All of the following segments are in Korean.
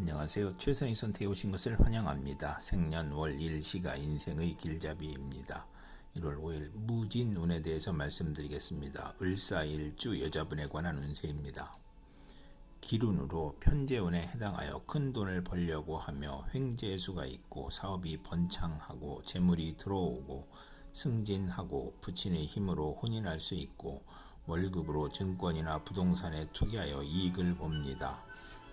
안녕하세요. 최선의 선택에 오신 것을 환영합니다. 생년월 일시가 인생의 길잡이입니다. 1월 5일 무진 운에 대해서 말씀드리겠습니다. 을사일주 여자분에 관한 운세입니다. 기운으로 편재운에 해당하여 큰 돈을 벌려고 하며 횡재수가 있고 사업이 번창하고 재물이 들어오고 승진하고 부친의 힘으로 혼인할 수 있고 월급으로 증권이나 부동산에 투기하여 이익을 봅니다.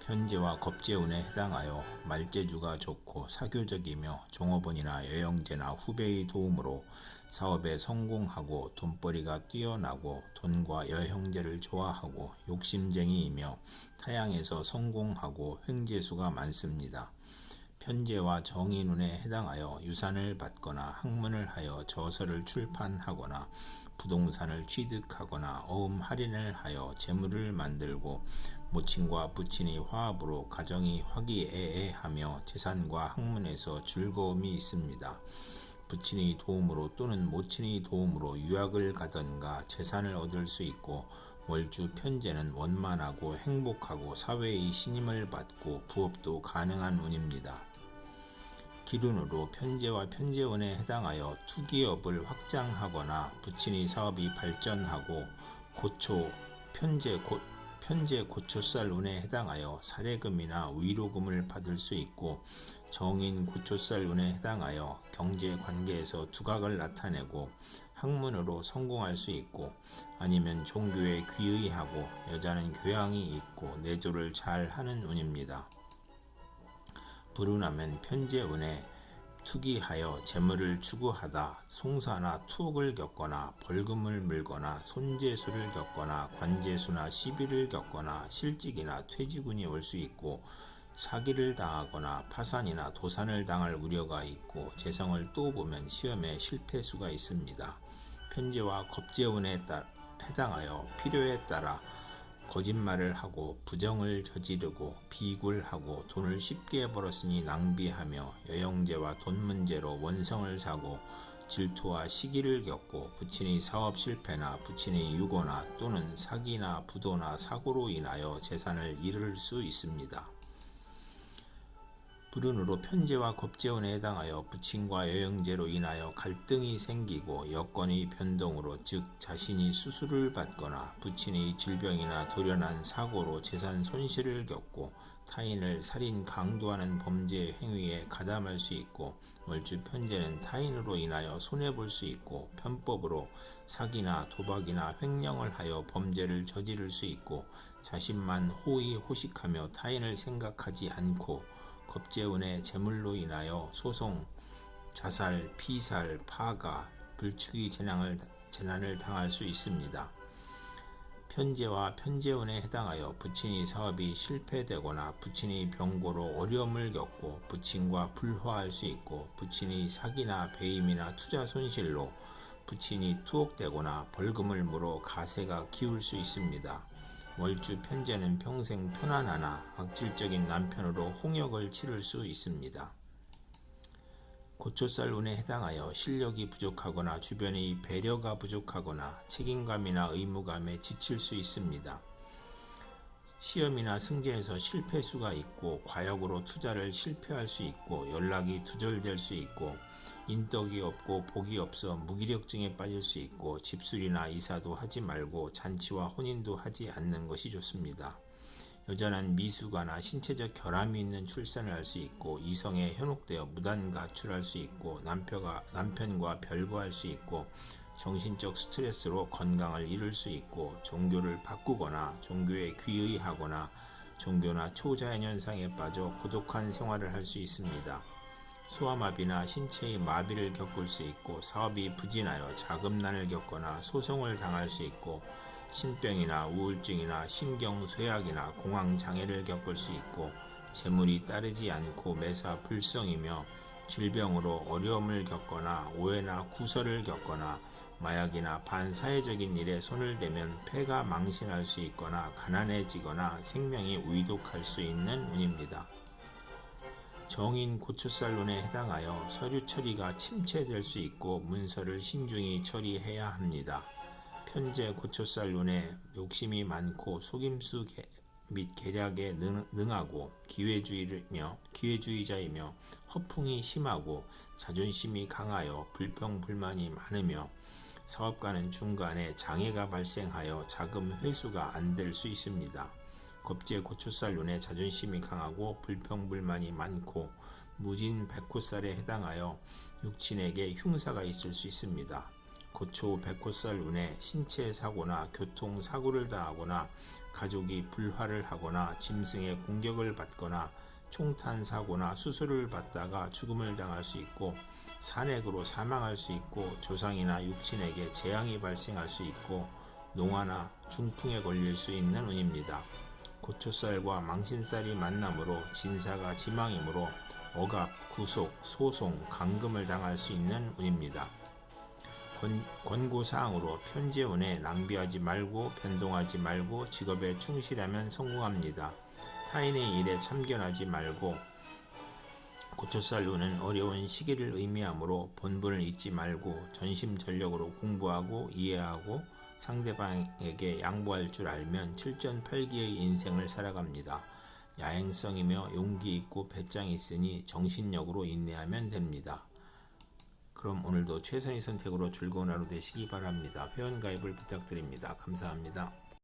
현재와 겁재운에 해당하여 말재주가 좋고 사교적이며 종업원이나 여영제나 후배의 도움으로 사업에 성공하고 돈벌이가 뛰어나고 돈과 여형제를 좋아하고 욕심쟁이이며 타양에서 성공하고 횡재수가 많습니다. 편제와 정인운에 해당하여 유산을 받거나 학문을 하여 저서를 출판하거나 부동산을 취득하거나 어음 할인을 하여 재물을 만들고 모친과 부친이 화합으로 가정이 화기애애하며 재산과 학문에서 즐거움이 있습니다. 부친의 도움으로 또는 모친의 도움으로 유학을 가던가 재산을 얻을 수 있고 월주 편제는 원만하고 행복하고 사회의 신임을 받고 부업도 가능한 운입니다. 기준으로 편제와 편제원에 해당하여 투기업을 확장하거나 부친의 사업이 발전하고 고초 편제 고, 편제 고초살 운에 해당하여 사례금이나 위로금을 받을 수 있고 정인 고초살 운에 해당하여 경제 관계에서 두각을 나타내고 학문으로 성공할 수 있고 아니면 종교에 귀의하고 여자는 교양이 있고 내조를 잘 하는 운입니다. 불운하면 편재 운에 투기하여 재물을 추구하다 송사나 투옥을 겪거나 벌금을 물거나 손재수를 겪거나 관재수나 시비를 겪거나 실직이나 퇴직운이 올 수 있고 사기를 당하거나 파산이나 도산을 당할 우려가 있고 재성을 또 보면 시험에 실패수가 있습니다. 편제와 겁재운에 해당하여 필요에 따라 거짓말을 하고 부정을 저지르고 비굴하고 돈을 쉽게 벌었으니 낭비하며 여영제와 돈 문제로 원성을 사고 질투와 시기를 겪고 부친의 사업 실패나 부친의 유고나 또는 사기나 부도나 사고로 인하여 재산을 잃을 수 있습니다. 불운으로 편제와 겁재운에 해당하여 부친과 여영제로 인하여 갈등이 생기고 여건의 변동으로 즉 자신이 수술을 받거나 부친의 질병이나 돌연한 사고로 재산 손실을 겪고 타인을 살인 강도하는 범죄 행위에 가담할 수 있고 월주 편제는 타인으로 인하여 손해 볼 수 있고 편법으로 사기나 도박이나 횡령을 하여 범죄를 저지를 수 있고 자신만 호의 호식하며 타인을 생각하지 않고 겁재운의 재물로 인하여 소송, 자살, 피살, 파가, 불축이 재난을, 재난을 당할 수 있습니다. 편제와 편제운에 해당하여 부친이 사업이 실패되거나 부친이 병고로 어려움을 겪고 부친과 불화할 수 있고 부친이 사기나 배임이나 투자 손실로 부친이 투옥되거나 벌금을 물어 가세가 기울 수 있습니다. 월주 편제는 평생 편안하나 악질적인 남편으로 홍역을 치를 수 있습니다. 고초살 운에 해당하여 실력이 부족하거나 주변의 배려가 부족하거나 책임감이나 의무감에 지칠 수 있습니다. 시험이나 승진에서 실패수가 있고 과역으로 투자를 실패할 수 있고 연락이 두절될 수 있고 인덕이 없고 복이 없어 무기력증에 빠질 수 있고 집술이나 이사도 하지 말고 잔치와 혼인도 하지 않는 것이 좋습니다. 여자는 미숙아나 신체적 결함이 있는 출산을 할 수 있고 이성에 현혹되어 무단 가출할 수 있고 남편과, 남편과 별거할 수 있고 정신적 스트레스로 건강을 잃을 수 있고 종교를 바꾸거나 종교에 귀의하거나 종교나 초자연 현상에 빠져 고독한 생활을 할 수 있습니다. 소아마비나 신체의 마비를 겪을 수 있고 사업이 부진하여 자금난을 겪거나 소송을 당할 수 있고 신병이나 우울증이나 신경쇠약이나 공황장애를 겪을 수 있고 재물이 따르지 않고 매사 불성이며 질병으로 어려움을 겪거나 오해나 구설을 겪거나 마약이나 반사회적인 일에 손을 대면 폐가 망신할 수 있거나 가난해지거나 생명이 위독할 수 있는 운입니다. 정인 고추살론에 해당하여 서류 처리가 침체될 수 있고 문서를 신중히 처리해야 합니다. 편제 고초살론에 욕심이 많고 속임수 및 계략에 능, 능하고 기회주의며 기회주의자이며 허풍이 심하고 자존심이 강하여 불평 불만이 많으며 사업가는 중간에 장애가 발생하여 자금 회수가 안 될 수 있습니다. 겁제 고초살 눈에 자존심이 강하고 불평불만이 많고 무진 백호살에 해당하여 육친에게 흉사가 있을 수 있습니다. 고초 백호살 운에 신체 사고나 교통 사고를 당하거나 가족이 불화를 하거나 짐승의 공격을 받거나 총탄 사고나 수술을 받다가 죽음을 당할 수 있고 산액으로 사망할 수 있고 조상이나 육친에게 재앙이 발생할 수 있고 농화나 중풍에 걸릴 수 있는 운입니다. 고초살과 망신살이 만남으로 진사가 지망이므로 억압, 구속, 소송, 감금을 당할 수 있는 운입니다. 권, 권고사항으로 편재운에 낭비하지 말고 변동하지 말고 직업에 충실하면 성공합니다. 타인의 일에 참견하지 말고 고초살 운은 어려운 시기를 의미하므로 본분을 잊지 말고 전심전력으로 공부하고 이해하고 상대방에게 양보할 줄 알면 7전 8기의 인생을 살아갑니다. 야행성이며 용기 있고 배짱이 있으니 정신력으로 인내하면 됩니다. 그럼 오늘도 최선의 선택으로 즐거운 하루 되시기 바랍니다. 회원가입을 부탁드립니다. 감사합니다.